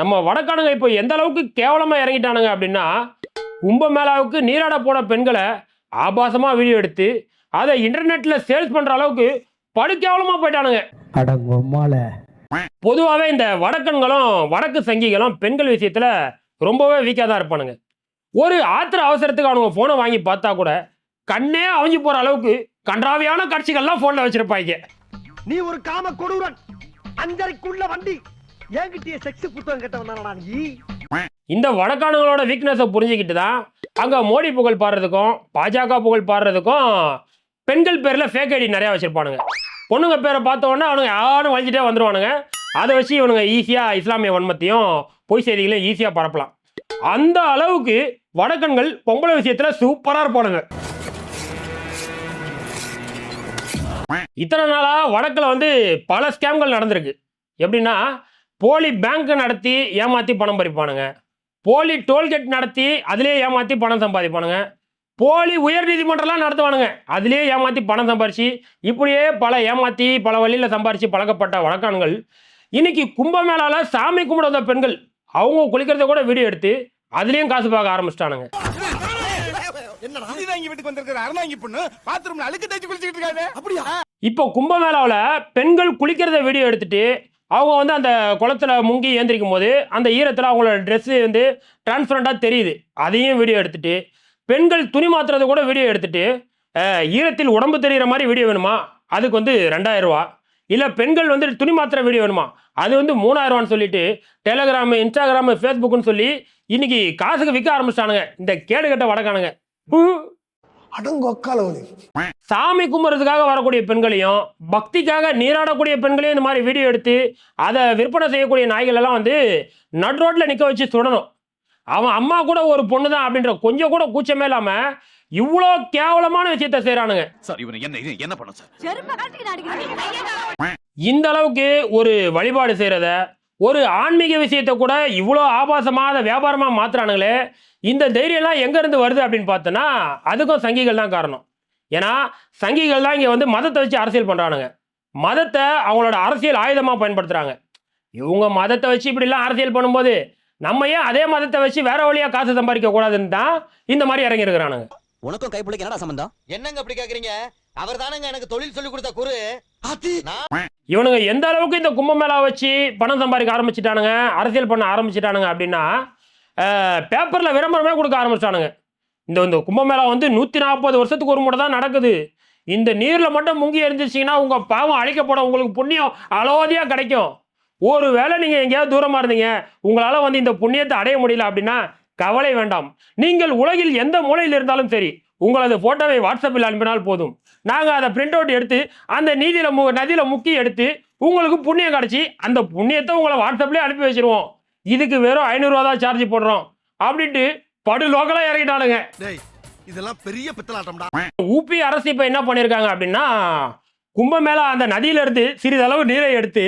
நம்ம வடக்கானுங்க இப்போ எந்த அளவுக்கு கேவலமாக இறங்கிட்டானுங்க அப்படின்னா கும்பமேளாவுக்கு நீராட போன பெண்களை ஆபாசமாக வீடியோ எடுத்து அதை இன்டர்நெட்டில் சேல்ஸ் பண்ணுற அளவுக்கு படு கேவலமாக போயிட்டானுங்க பொதுவாகவே இந்த வடக்கன்களும் வடக்கு சங்கிகளும் பெண்கள் விஷயத்தில் ரொம்பவே வீக்காக தான் இருப்பானுங்க. ஒரு ஆத்திர அவசரத்துக்கு அவனுங்க ஃபோனை வாங்கி பார்த்தா கூட கண்ணே அவிஞ்சு போகிற அளவுக்கு கன்றாவியான காட்சிகள்லாம் ஃபோனில் வச்சுருப்பாங்க. நீ ஒரு காம கொடூரன். அஞ்சரைக்குள்ள வண்டி. என்கிட்டயே செக்ஸ் புத்தகம் கேட்டவன் நீ? இந்த வடக்கானங்களோட வீக்னஸை புரிஞ்சுக்கிட்டு தான் அங்கே மோடி புகழ் பாடுறதுக்கும் பாஜக புகழ் பாடுறதுக்கும் பெண்கள் பேரில் ஃபேக் ஐடி நிறையா வச்சுருப்பானுங்க. பொண்ணுங்க பேரை பார்த்த அவனுங்க யாரும் வழிஞ்சிட்டே வந்துருவானுங்க. அதை வச்சு இவனுங்க ஈஸியாக இஸ்லாமிய வன்மத்தையும் பொய் செய்திகளையும் ஈஸியாக பரப்பலாம். அந்த அளவுக்கு வடக்கன்கள் பொம்பளை விஷயத்தில் சூப்பராக இருப்பானுங்க. இத்தனை நாளாக வடக்கில் வந்து பல ஸ்கேம்கள் நடந்திருக்கு. எப்படின்னா போலி பேங்க் நடத்தி ஏமாற்றி பணம் பறிப்பானுங்க. போலி டோல்கேட் நடத்தி அதிலே ஏமாற்றி பணம் சம்பாதிப்பானுங்க. போலி உயர் நீதிமன்றம்லாம் நடத்துவானுங்க. அதிலே ஏமாற்றி பணம் சம்பாரிச்சு இப்படியே பல ஏமாற்றி பல வழியில் சம்பாரித்து பழக்கப்பட்ட வழக்கான்கள். இன்னைக்கு கும்பமேளால சாமி கும்பிட வந்த பெண்கள் அவங்க குளிக்கிறத கூட வீடியோ எடுத்து அதுலேயும் காசு பார்க்க ஆரம்பிச்சிட்டானுங்க. இப்போ கும்பமேளாவில் பெண்கள் குளிக்கிறத வீடியோ எடுத்துட்டு அவங்க வந்து அந்த குளத்துல முங்கி ஏந்திரிக்கும் போது அந்த ஈரத்தில் அவங்களோட ட்ரெஸ்ஸு வந்து டிரான்ஸ்பரண்ட்டாக தெரியுது. அதையும் வீடியோ எடுத்துட்டு பெண்கள் துணி மாற்றுறது கூட வீடியோ எடுத்துட்டு ஈரத்தில் உடம்பு தெரிகிற மாதிரி வீடியோ வேணுமா? அதுக்கு வந்து ரெண்டாயிரம் ரூபா. இல்லை பெண்கள் வந்து துணி மாத்திர வீடியோ வேணுமா? அது வந்து மூணாயிரரூவான்னு சொல்லிட்டு டெலகிராமு இன்ஸ்டாகிராமு ஃபேஸ்புக்குன்னு சொல்லி இன்றைக்கி காசுக்கு விற்க ஆரம்பிச்சிட்டானுங்க. இந்த கேடுகட்ட வடக்கானுங்க அடங்கொக்காலவனி சாமி கும்பிட்றதுக்காக வரக்கூடிய பெண்களையும் பக்திக்காக நீராடக்கூடிய பெண்களையும் இந்த மாதிரி வீடியோ எடுத்து அதை விற்பனை செய்யக்கூடிய நாய்கள் எல்லாம் வந்து நட் ரோட்டில் நிற்க வச்சு சுடணும். அவன் அம்மா கூட ஒரு பொண்ணு தான் அப்படின்ற கொஞ்சம் கூட கூச்சமே இல்லாமல் இவ்வளோ கேவலமான விஷயத்த செய்கிறானுங்க சார் இவனை என்ன இது என்ன பண்ண சார்? செருப்ப கழட்டி அடிக்கிறேன் இந்த அளவுக்கு ஒரு வழிபாடு செய்கிறத ஒரு ஆன்மீக விஷயத்தை கூட இவ்வளோ ஆபாசமாக வியாபாரமாக மாத்துறானுங்களே இந்த தைரியம்லாம் எங்கேருந்து வருது அப்படின்னு பார்த்தோன்னா அதுக்கும் சங்கிகள் தான் காரணம். ஏன்னா சங்கிகள் தான் இங்கே வந்து மதத்தை வச்சு அரசியல் பண்ணுறானுங்க மதத்தை அவங்களோட அரசியல் ஆயுதமாக பயன்படுத்துகிறாங்க இவங்க மதத்தை வச்சு இப்படிலாம் அரசியல் பண்ணும்போது நம்ம ஏன் அதே மதத்தை வச்சு வேற வழியாக காசு சம்பாதிக்க கூடாதுன்னு தான் இந்த மாதிரி இறங்கியிருக்கிறானுங்க. உனக்கும் கைப்பிள்ளைக்கு என்னடா சம்பந்தம்? என்னங்க அப்படி கேக்குறீங்க? அவர் தானங்க எனக்கு தொழில் சொல்லி கொடுத்த குரு. இவனுங்க எந்த அளவுக்கு இந்த கும்பமேளா வச்சு பணம் சம்பாதிக்க ஆரம்பிச்சிட்டானுங்க அரசியல் பண்ண ஆரம்பிச்சிட்டானுங்க அப்படின்னா பேப்பரில் விளம்பரமே கொடுக்க ஆரம்பிச்சிட்டானுங்க. இந்த இந்த கும்பமேளா வந்து நூற்றி நாற்பது வருஷத்துக்கு ஒரு முறை தான் நடக்குது. இந்த நீரில் மட்டும் முங்கி எரிஞ்சிச்சிங்கன்னா உங்கள் பாவம் அழிக்கப்படும் உங்களுக்கு புண்ணியம் அளோதியாக கிடைக்கும். ஒரு வேளை நீங்கள் எங்கேயாவது தூரமாக இருந்தீங்க உங்களால் வந்து இந்த புண்ணியத்தை அடைய முடியல அப்படின்னா கவலை வேண்டாம். நீங்கள் உலகில் எந்த மூலையில் இருந்தாலும் சரி உங்களது ஃபோட்டோவை வாட்ஸ்அப்பில் அனுப்பினால் போதும். நாங்கள் அதை பிரிண்ட் அவுட் எடுத்து அந்த நீதியில் மு நதியில் முக்கி எடுத்து உங்களுக்கு புண்ணியம் கிடச்சி அந்த புண்ணியத்தை உங்களை வாட்ஸ்அப்லேயே அனுப்பி வச்சிருவோம். இதுக்கு வெறும் ஐநூறுரூவா தான் சார்ஜ் போடுறோம். அப்படின்ட்டு படு லோக்கலாக இறங்கிட்டானுங்க. டேய் இதெல்லாம் பெரிய பித்தலாட்டம்டா. ஊபி அரசு இப்போ என்ன பண்ணியிருக்காங்க அப்படின்னா கும்பமேளா அந்த நதியிலிருந்து சிறிதளவு நீரை எடுத்து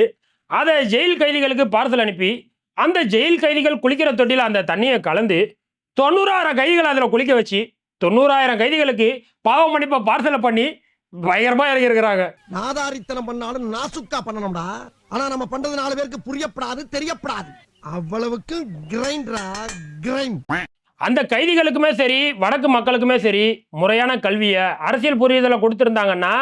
அதை ஜெயில் கைதிகளுக்கு பார்சல் அனுப்பி அந்த ஜெயில் கைதிகள் குளிக்கிற தொட்டியில் அந்த தண்ணியை கலந்து தொண்ணூறாயிரம் கைதிகள் அதில் குளிக்க வச்சு தொண்ணூறாயிரம் கைதிகளுக்கு பாவ மன்னிப்பை பார்சலை பண்ணி பயங்கரமாக இறங்கியிருக்கிறாங்க. நாதாரித்தனம் பண்ணாலும் நாசுக்கா பண்ணணும்டா. ஆனா நம்ம பண்றது நாலு பேருக்கு புரியப்படாது தெரியப்படாது. அவ்வளவுக்கு கிரைண்டரா கிரைண்ட். அந்த கைதிகளுக்குமே சரி வடக்கு மக்களுக்குமே சரி முறையான கல்வியை அரசியல் புரிதலை கொடுத்துருந்தாங்கன்னா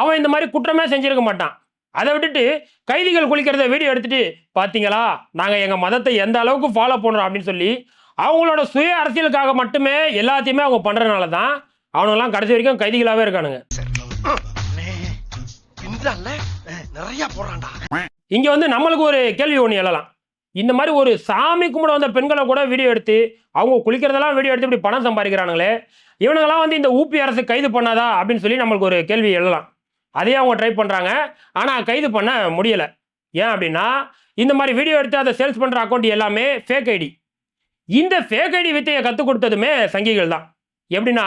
அவன் இந்த மாதிரி குற்றமே செஞ்சிருக்க மாட்டான். அதை விட்டுட்டு கைதிகள் குளிக்கிறத வீடியோ எடுத்துட்டு பார்த்தீங்களா நாங்கள் எங்கள் மதத்தை எந்த அளவுக்கு ஃபாலோ பண்ணுறோம் அப்படின்னு சொல்லி அவங்களோட சுய அரசியலுக்காக மட்டுமே எல்லாத்தையுமே அவங்க பண்ணுறதுனால தான் அவனுங்கெல்லாம் கடைசி வரைக்கும் கைதிகளாகவே இருக்கானுங்க. நிறைய இங்கே வந்து நம்மளுக்கு ஒரு கேள்வி ஒன்று எழலாம். இந்த மாதிரி ஒரு சாமி கும்பிட வந்த பெண்களை கூட வீடியோ எடுத்து அவங்க குளிக்கிறதெல்லாம் வீடியோ எடுத்து இப்படி பணம் சம்பாதிக்கிறானுங்களே இவனுங்கெல்லாம் வந்து இந்த ஊபி அரசு கைது பண்ணாதா அப்படின்னு சொல்லி நம்மளுக்கு ஒரு கேள்வி எழலாம். அதையே அவங்க ட்ரை பண்ணுறாங்க ஆனால் கைது பண்ண முடியலை. ஏன் அப்படின்னா இந்த மாதிரி வீடியோ எடுத்து அதை சேல்ஸ் பண்ணுற அக்கௌண்ட் எல்லாமே ஃபேக் ஐடி இந்த ஃபேக் ஐடி வித்தையை கற்றுக் கொடுத்ததுமே சங்கிகள் தான். எப்படின்னா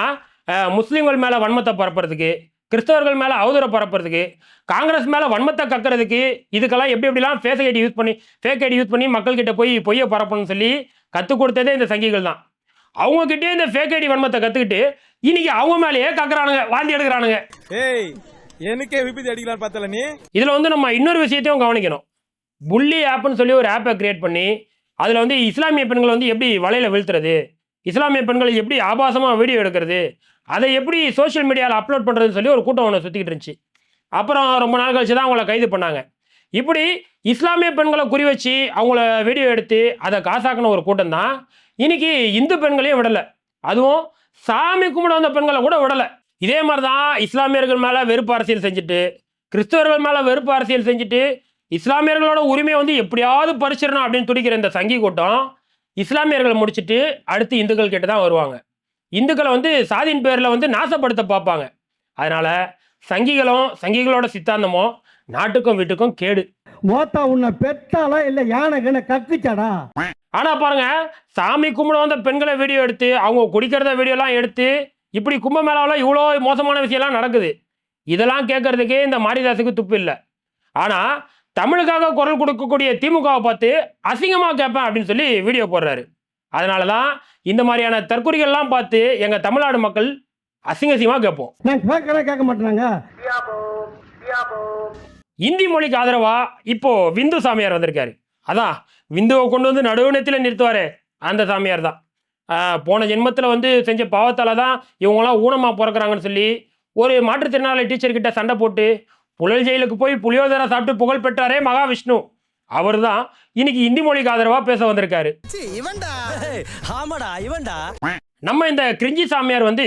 முஸ்லீம்கள் மேலே வன்மத்தை பரப்புறதுக்கு கிறிஸ்தவர்கள் மேலே அவதூறை பரப்புறதுக்கு காங்கிரஸ் மேலே வன்மத்தை கக்கிறதுக்கு இதுக்கெல்லாம் எப்படி எப்படிலாம் ஃபேக் ஐடி யூஸ் பண்ணி ஃபேக் ஐடி யூஸ் பண்ணி மக்கள்கிட்ட போய் பொய்யை பரப்பணும்னு சொல்லி கற்றுக் கொடுத்ததே இந்த சங்கிகள் தான். அவங்கக்கிட்டே இந்த ஃபேக் ஐடி வன்மத்தை கற்றுக்கிட்டு இன்னைக்கு அவங்க மேலேயே கக்குறானுங்க வாந்தி எடுக்கிறானுங்க. ஏய் எனக்கே விபத்து அடிக்கலாம் பார்த்தல நீ? இதில் வந்து நம்ம இன்னொரு விஷயத்தையும் கவனிக்கணும். புள்ளி ஆப்னு சொல்லி ஒரு ஆப்பை கிரியேட் பண்ணி அதில் வந்து இஸ்லாமிய பெண்கள் வந்து எப்படி வலையில் வீழ்த்துறது? இஸ்லாமிய பெண்கள் எப்படி ஆபாசமாக வீடியோ எடுக்கிறது? அதை எப்படி சோஷியல் மீடியாவில் அப்லோட் பண்ணுறதுன்னு சொல்லி ஒரு கூட்டம் ஒன்று சுற்றிக்கிட்டு இருந்துச்சு. அப்புறம் ரொம்ப நாள் கழிச்சு தான் அவங்கள கைது பண்ணாங்க. இப்படி இஸ்லாமிய பெண்களை குறி வச்சு அவங்கள வீடியோ எடுத்து அதை காசாக்கின ஒரு கூட்டம் தான் இன்னைக்கு இந்து பெண்களையும் விடலை. அதுவும் சாமி கும்பிட வந்த பெண்களை கூட விடலை. இதே மாதிரி தான் இஸ்லாமியர்கள் மேலே வெறுப்பு அரசியல் செஞ்சுட்டு கிறிஸ்தவர்கள் மேலே வெறுப்பு அரசியல் செஞ்சுட்டு இஸ்லாமியர்களோட உரிமையை வந்து எப்படியாவது பறிச்சிடணும் அப்படின்னு துடிக்கிற இந்த சங்கி கூட்டம் இஸ்லாமியர்களை முடிச்சிட்டு அடுத்து இந்துக்கள் கிட்ட தான் வருவாங்க. இந்துக்களை வந்து சாதியின் பேரில் வந்து நாசப்படுத்த பார்ப்பாங்க. அதனால சங்கிகளும் சங்கிகளோட சித்தாந்தமும் நாட்டுக்கும் வீட்டுக்கும் கேடு. மோத்தா உன்னை பெத்தாளா இல்ல யானை கண்ண கக்குச்சாடா? ஆனால் பாருங்க சாமி கும்பிட வந்த பெண்களை வீடியோ எடுத்து அவங்க குடிக்கிறத வீடியோலாம் எடுத்து இப்படி கும்பமேளாவில் இவ்வளோ மோசமான விஷயம்லாம் நடக்குது. இதெல்லாம் கேட்கறதுக்கே இந்த மாரிதாஸுக்கு துப்பு இல்லை. ஆனால் தமிழுக்காக குரல் கொடுக்கக்கூடிய திமுகவை பார்த்து அசிங்கமாக கேட்பேன் அப்படின்னு சொல்லி வீடியோ போடுறாரு. அதனால தான் இந்த மாதிரியான தற்கொலைகள்லாம் பார்த்து எங்கள் தமிழ்நாடு மக்கள் அசிங்க அசிங்கமாக கேட்போம். கேட்க மாட்டேனாங்க. இந்தி மொழிக்கு ஆதரவா? இப்போ விந்து சாமியார் வந்திருக்காரு. அதான் விந்துவை கொண்டு வந்து நடுவணத்தில் நிறுத்துவாரு அந்த சாமியார் தான். போன ஜென்மத்தில் வந்து செஞ்ச பாவத்தால் தான் இவங்களாம் ஊனமாக பிறக்கிறாங்கன்னு சொல்லி ஒரு மாற்றுத்திறனாளி டீச்சர் கிட்ட சண்டை போட்டு புழல் ஜெயிலுக்கு போய் புளியோதரை சாப்பிட்டு புகழ் பெற்றாரே மகாவிஷ்ணு. அவர் தான் இன்னைக்கு இந்தி மொழிக்கு ஆதரவாக பேச வந்திருக்காரு. நம்ம இந்த கிரிஞ்சி சாமியார் வந்து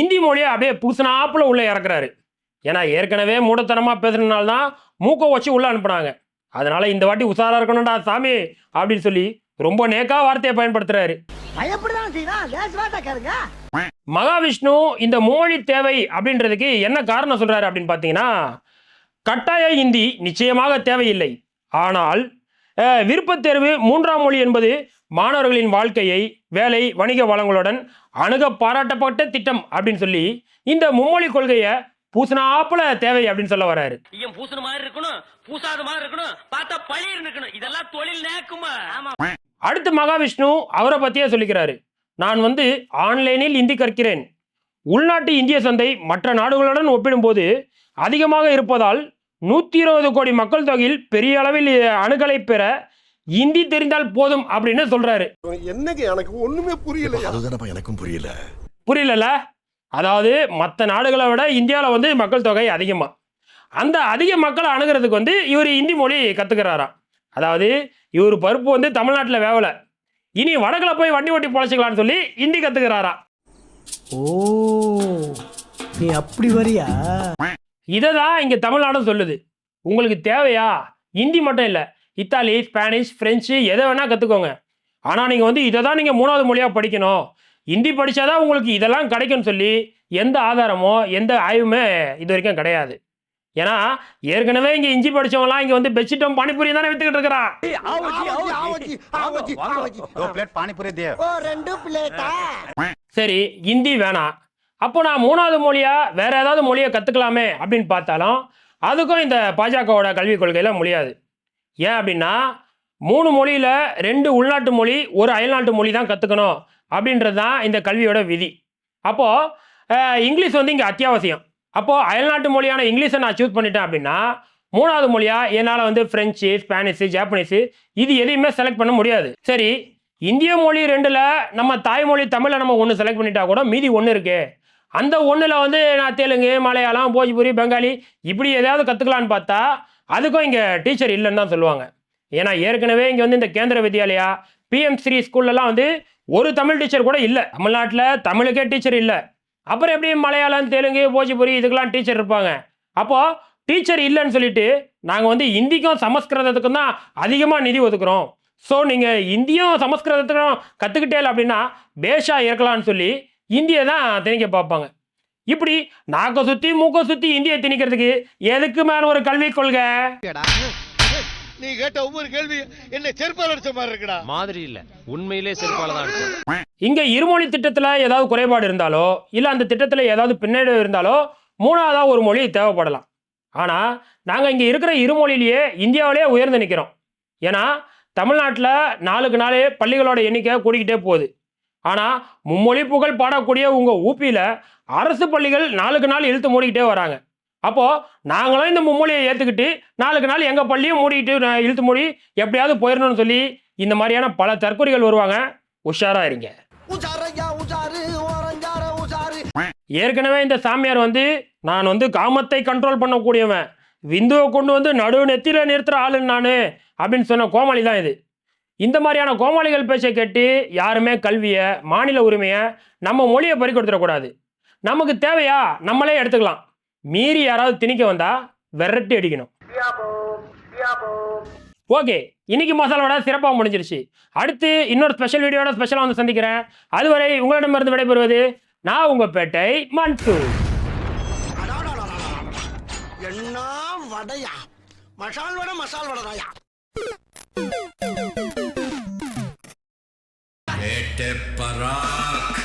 இந்தி மொழியை அப்படியே பூசணாப்புல உள்ள இறக்குறாரு. ஏன்னா ஏற்கனவே மூடத்தனமாக பேசுறதுனால தான் மூக்கை வச்சு உள்ள அனுப்புனாங்க. அதனால இந்த வாட்டி உஷாரா இருக்கணும்டா சாமி அப்படின்னு சொல்லி ரொம்ப நேக்கா வார்த்தையை பயன்படுத்துறாரு. மகாவிஷ்ணு இந்த மொழி தேவை அப்படின்றதுக்கு என்ன காரணம் சொல்றாரு அப்படின்னு பார்த்தீங்கன்னா கட்டாய இந்தி நிச்சயமாக தேவையில்லை. ஆனால் அஹ், விருப்பத் தேர்வு மூன்றாம் மொழி என்பது மாணவர்களின் வாழ்க்கையை வேலை வணிக வளங்களுடன் அணுக பாராட்டப்பட்ட திட்டம் அப்படின்னு சொல்லி இந்த மும்மொழி கொள்கையை பூசணாப்புல தேவை அப்படின்னு சொல்ல வராரு. ஐயம் பூசுன மாதிரி இருக்கணும் பூசாத மாதிரி இருக்கணும் பார்த்தா பழிர் இருக்கணும் இதெல்லாம் தொழில் நேக்குமா? அடுத்து மகாவிஷ்ணு அவரை பற்றியே சொல்லிக்கிறாரு. நான் வந்து ஆன்லைனில் இந்தி கற்கிறேன். உள்நாட்டு இந்திய சந்தை மற்ற நாடுகளுடன் ஒப்பிடும்போது அதிகமாக இருப்பதால் நூற்றி இருபது கோடி மக்கள் தொகையில் பெரிய அளவில் அணுகலை பெற இந்தி தெரிந்தால் போதும் அப்படின்னு சொல்றாரு. என்னங்க எனக்கு ஒண்ணுமே புரியல அதுதானப்பா எனக்கும் புரியல. புரியலல்ல? அதாவது மற்ற நாடுகளை விட இந்தியாவில் வந்து மக்கள் தொகை அதிகமாக அந்த அதிக மக்களை அணுகிறதுக்கு வந்து இவர் இந்தி மொழி கற்றுக்கிறாராம் அதாவது இவர் பருப்பு வந்து தமிழ்நாட்டில் வேவலை. இனி வடக்கில் போய் வண்டி ஓட்டி பொழைச்சிக்கலாம்னு சொல்லி ஹிந்தி கற்றுக்கிறாராம் ஓ நீ அப்படி வரியா? இதை தான் இங்கே தமிழ்நாடும் சொல்லுது. உங்களுக்கு தேவையா? ஹிந்தி மட்டும் இல்லை. இத்தாலி ஸ்பானிஷ் ஃப்ரெஞ்சு எதை வேணால் கற்றுக்கோங்க ஆனால் நீங்கள் வந்து இதை தான் நீங்கள் மூணாவது மொழியாக படிக்கணும். ஹிந்தி படித்தாதான் உங்களுக்கு இதெல்லாம் கிடைக்கும்னு சொல்லி எந்த ஆதாரமோ எந்த ஆய்வுமே இது வரைக்கும் கிடையாது. ஏன்னா ஏற்கனவே இங்கே இஞ்சி படித்தவங்களாம் இங்கே வந்து பெட்ஷீட்டும் பானிபூரியும் தானே வித்துக்கிட்டு இருக்கிறான் பானிபுரி சரி ஹிந்தி வேணாம். அப்போ நான் மூணாவது மொழியாக வேறு ஏதாவது மொழியை கற்றுக்கலாமே அப்படின்னு பார்த்தாலும் அதுக்கும் இந்த பாஜகவோட கல்விக் கொள்கையில் முடியாது. ஏன் அப்படின்னா மூணு மொழியில் ரெண்டு உள்நாட்டு மொழி ஒரு அயல்நாட்டு மொழி தான் கற்றுக்கணும் அப்படின்றது தான் இந்த கல்வியோட விதி. அப்போது இங்கிலீஷ் வந்து இங்கே அத்தியாவசியம். அப்போது அயல்நாட்டு மொழியான இங்கிலீஷை நான் சூஸ் பண்ணிட்டேன் அப்படின்னா மூணாவது மொழியாக என்னால் வந்து ஃப்ரெஞ்சு ஸ்பானிஷு ஜாப்பனீஸு இது எதையுமே செலக்ட் பண்ண முடியாது. சரி இந்திய மொழி ரெண்டில் நம்ம தாய்மொழி தமிழை நம்ம ஒன்று செலக்ட் பண்ணிட்டா கூட மீதி ஒன்று இருக்குது அந்த ஒன்றில் வந்து நான் தெலுங்கு மலையாளம் போஜ்புரி பெங்காலி இப்படி ஏதாவது கற்றுக்கலான்னு பார்த்தா அதுக்கும் இங்கே டீச்சர் இல்லைன்னு தான் சொல்லுவாங்க. ஏன்னா ஏற்கனவே இங்கே வந்து இந்த கேந்திர வித்யாலயா பிஎம் ஸ்ரீ ஸ்கூல்லலாம் வந்து ஒரு தமிழ் டீச்சர் கூட இல்லை. தமிழ்நாட்டில் தமிழுக்கே டீச்சர் இல்லை. அப்புறம் எப்படி மலையாளம் தெலுங்கு போஜ்புரி இதுக்கெல்லாம் டீச்சர் இருப்பாங்க? அப்போது டீச்சர் இல்லைன்னு சொல்லிட்டு நாங்கள் வந்து இந்திக்கும் சமஸ்கிருதத்துக்கும் தான் அதிகமாக நிதி ஒதுக்குறோம். ஸோ நீங்கள் இந்தியும் சமஸ்கிருதத்துக்கும் கற்றுக்கிட்டே அப்படின்னா பேஷாக இருக்கலாம்னு சொல்லி இந்தியை தான் திணிக்க பார்ப்பாங்க. இப்படி நாக்க சுற்றி மூக்க சுற்றி இந்தியை திணிக்கிறதுக்கு எதுக்கு மேலே ஒரு கல்விக் கொள்கை? நீ கேட்ட ஒவ்வொரு கேள்வி என்ன செருப்பால் அடிச்ச மாதிரி இருக்குடா. மாதிரி இல்ல. உண்மையிலே செருப்பால தான் அடிச்சது இங்க இருமொழி திட்டத்துல ஏதாவது குறைபாடு இருந்தாலோ இல்ல அந்த திட்டத்துல ஏதாவது பின்னடைவு இருந்தாலோ மூணாவதா ஒரு மொழி தேவைப்படலாம். ஆனா நாங்க இங்க இருக்கிற இருமொழியிலேயே இந்தியாவிலேயே உயர்ந்து நிக்கிறோம். ஏன்னா தமிழ்நாட்டில் நாளுக்கு நாளே பள்ளிகளோட எண்ணிக்கை கூடிக்கிட்டே போகுது. ஆனால் மும்மொழி புகழ் பாடக்கூடிய உங்கள் ஊப்பியில் அரசு பள்ளிகள் நாளுக்கு நாள் இழுத்து மூடிக்கிட்டே வராங்க. அப்போது நாங்களும் இந்த மும்மொழியை ஏற்றுக்கிட்டு நாளுக்கு நாள் எங்கள் பள்ளியும் மூடிக்கிட்டு இழுத்து மூடி எப்படியாவது போயிடணும்னு சொல்லி இந்த மாதிரியான பல தற்கொலைகள் வருவாங்க. உஷாராக இருங்க. ஏற்கனவே இந்த சாமியார் வந்து நான் வந்து காமத்தை கண்ட்ரோல் பண்ணக்கூடியவன். விந்துவை கொண்டு வந்து நடு நெத்தியில நிறுத்துற ஆளுன்னு நான் அப்படின்னு சொன்ன கோமாளி தான் இது. இந்த மாதிரியான கோமாளிகள் பேச்சை கேட்டு யாருமே கல்வியை மாநில உரிமையை நம்ம மொழியை பறிக்கொடுத்துடக்கூடாது நமக்கு தேவையா? நம்மளே எடுத்துக்கலாம். மீறி யாராவது திணிக்க வந்தா விரட்டி அடிக்கணும். ஓகே இன்னைக்கு மசாலாவோட சிறப்பாக முடிஞ்சிருச்சு. அடுத்து இன்னொரு ஸ்பெஷல் வீடியோட ஸ்பெஷலாக வந்து சந்திக்கிறேன். அதுவரை உங்களிடமிருந்து விடைபெறுவது நான் உங்க பேட்டை மன்சூர். என்ன வடையா? மசால் வடை மசால் Де барак.